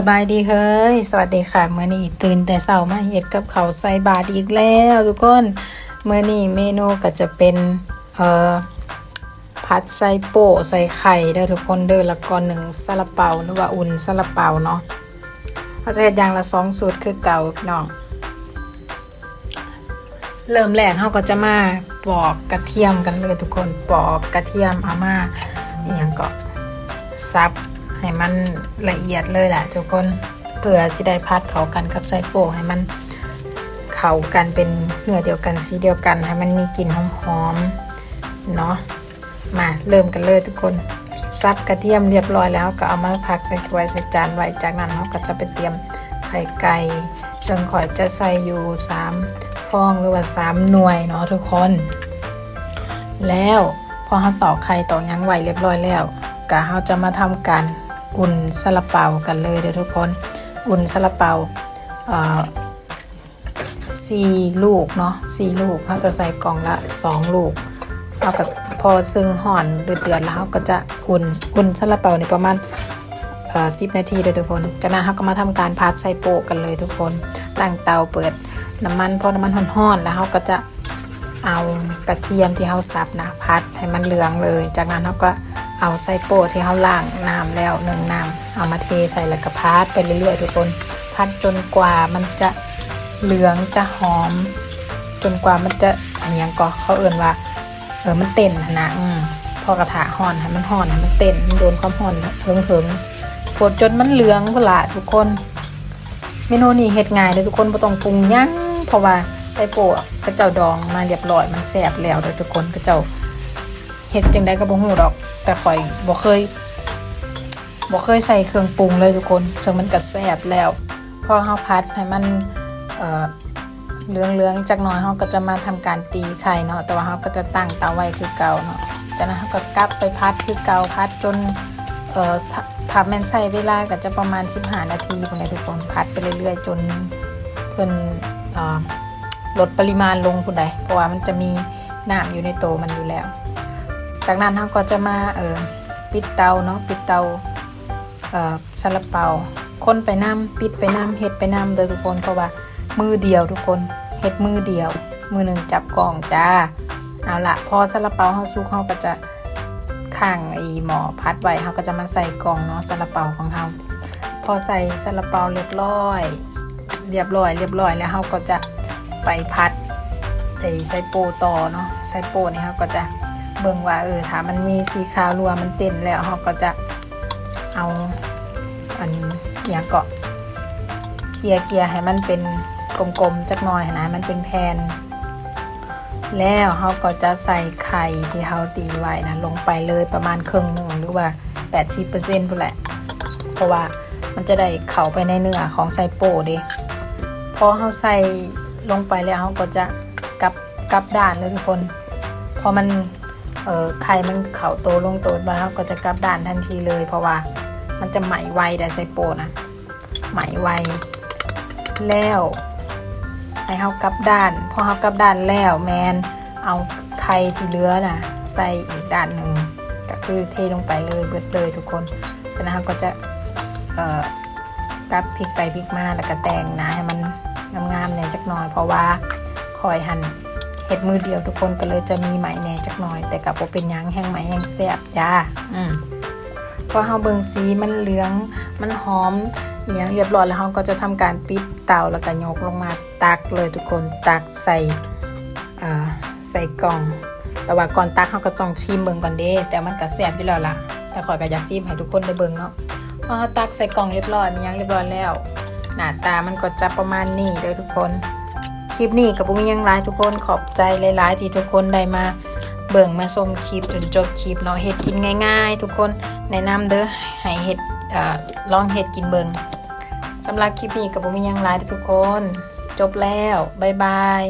สบายดีเฮ้ย สวัสดีค่ะ เมื่อนี้ตื่นแต่เช้ามาเฮ็ดกับเขาใส่บาตรอีกแล้วทุกคน เมื่อนี้เมนูก็จะเป็น เอ่อ ผัดใส่โป้ใส่ไข่เด้อทุกคนเด้อแล้วก็หนึ่งซาลาเปาหรือว่าอุ่นซาลาเปาเนาะเขาจะเฮ็ดอย่างละสองสูตรคือเก่าพี่น้อง เริ่มแรกเขาก็จะมาปอกกระเทียมกันเลยทุกคน ปอกกระเทียมเอามาอย่างก็ซับ ให้มันละเอียดเลยแหละทุกคนเพื่อจะได้พัดเขากันกับไส้โป่งให้มันเข้ากันเป็นเนื้อเดียวกันสีเดียวกันให้มันมีกลิ่นหอมๆเนาะมาเริ่มกันเลยทุกคนซับกระเทียมเรียบร้อยแล้วก็เอามาพักใส่ถ้วยใส่จานไว้จากนั้นเราก็จะไปเตรียมไข่ไก่ซึ่งข่อยจะใส่อยู่สามฟองหรือว่า 3 หน่วยเนาะทุกคน แล้วพอเขาตอกไข่ตอกยังไหวเรียบร้อยแล้วก็เขาจะมาทำการ อุ่นซาลาเปากันเลยเด้อทุกคน อุ่นซาลาเปาสี่ลูกเนาะสี่ลูกเขาจะใส่กล่องละสองลูกเอากับพอซึ่งห่อนเดือดๆแล้วเขาก็จะอุ่นอุ่นซาลาเปาในประมาณสินาทีเลยทุกคนจากนั้นเราก็มาทำการพัดใส่โปะกันเลยทุกคนตั้งเตาเปิดน้ำมันพอน้ำมันห่อนๆแล้วเราก็จะเอากระเทียมที่เราสับนะพัดให้มันเหลืองเลย จากนั้นเราก็ เอาใส่โปะที่เราล้างน้ำแล้วหนึ่งน้ำเอามาเทใส่แล้วก็พัดไปเรื่อยๆทุกคนพัดจนกว่ามันจะเหลืองจะหอม จนกว่ามันจะอนยังก็เขาเอื่นว่า เออมันเต้นนะอืมพอกระถาห่อนให้มันห่อนให้มันเต้นมันโดนความห่อนเถิงๆปวดจนมันเหลืองพุ่ละทุกคน เมนูนี้เฮ็ดง่ายเลยทุกคนบ่ต้องปรุงยังเพราะว่าใส่โปะกระเจ้าดองมาเรียบร้อยมันแซ่บแล้วเด้อทุกคนกระเจ้า เฮ็ดจังไดก็บ่ฮู้ดอก แต่ข่อยบ่เคยบ่เคยใส่เครื่องปรุงเลยทุกคนซึ่งมันก็แซ่บแล้ว พอเฮาพัดให้มันเอ่อเหลืองๆจักหน่อยเฮาก็จะมาทำการตีไข่เนาะ แต่ว่าเฮาก็จะตั้งเตาไว้คือเก่าเนาะ จากนั้นเฮาก็กลับไปพัดคือเก่าพัดจนเอ่อถ้าแม่นใส่เวลาก็จะประมาณ 15 นาทีพวกนี้ทุกคนพัดไปเรื่อยๆ จนเพิ่นเอ่อลดปริมาณลงผู้ใดเพราะว่ามันจะมีน้ำอยู่ในโตวมันอยู่แล้ว จากนั้นเราก็จะมาเออปิดเตาเนาะปิดเตาเอ่อซาลาเปาคนไปน้ำปิดไปน้ำเฮ็ดไปน้ำเด้อทุกคนเพราะว่ามือเดียวทุกคนเฮ็ดมือเดียว มือหนึ่งจับกล่องจ้าเอาละพอซาลาเปาเฮาสุกเฮาก็จะข้างไอหมอพัดไว้เขาก็จะมาใส่กล่องเนาะซาลาเปาของเขาพอใส่ซาลาเปาเรียบร้อย เรียบร้อย เรียบร้อยแล้วเขาก็จะไปพัดไอไซโปต่อเนาะไซโปนี่เขาก็จะ เบิ่งว่าเออถ้ามันมีสีขาวรัวมันเต้นแล้วเขาก็จะเอาอันอย่าเกาะเกียร์เกียร์ให้มันเป็นกลมๆจักหน่อยนะมันเป็นแผ่นแล้วเขาก็จะใส่ไข่ที่เขาตีไว้นะลงไปเลยประมาณครึ่งหนึ่งหรือว่า 80%พุ่นแหละ เพราะว่ามันจะได้เข้าไปในเนื้อของไส้โป้ด้พอเขาใส่ลงไปแล้วเขาก็จะกลับกลับด้านเลยทุกคน พอมัน เออไข่มันเข่าโตลงโตมาเขาก็จะกลับด้านทันทีเลย เพราะว่ามันจะไหมไวแต่ไส้โปนะไหมไวแล้วให้เฮากลับด้านพอเฮากลับด้านแล้วแมนเอาไข่ที่เหลือน่ะใส่อีกด้านหนึ่งก็คือเทลงไปเลยเบิดเลยทุกคนจากนั้นเราก็จะเอ่อกลับพลิกไปพลิกมาแล้วก็แต่งนะให้มันงามๆเนี่ยจักหน่อยเพราะว่าคอยหั่น เห็ดมือเดียวทุกคนก็เลยจะมีไหมแหน่จักหน่อย แต่กับโเป็นยังแห้งไหมแห้งแซ่บจ้าอืมพอเฮาเบิงสีมันเหลืองมันหอมอหย่างเรียบร้อยแล้วเฮาก็จะทำการปิดเตาแล้วก็ยกลงมาตักเลยทุกคนตักใส่ใส่กล่อง แต่ว่าก่อนตักเฮาก็ต้องชิมเบิ่งก่อนเด้ แต่มันก็แซ่บอยู่แล้วล่ะ แต่ขอยก็อยากชิมให้ทุกคนได้เบิ่งเนาะพอเฮาตักใส่กล่องเรียบร้อยมันยังเรียบร้อยแล้ว หน้าตามันก็จะประมาณนี้เด้อทุกคน คลิปนี้กับปุ้มียังไลายทุกคนขอบใจหลายๆ ที่ทุกคนได้มาเบิ่งมาชมคลิปจนจบคลิปเนาะเฮ็ดกินง่าย ๆ ทุกคนแนะนำเด้อให้เฮ็ดอลองเฮ็ดกินเบิ่งสำหรับคลิปนี้กับปุ้มียังไลายทุกคน จบแล้วบ๊ายบาย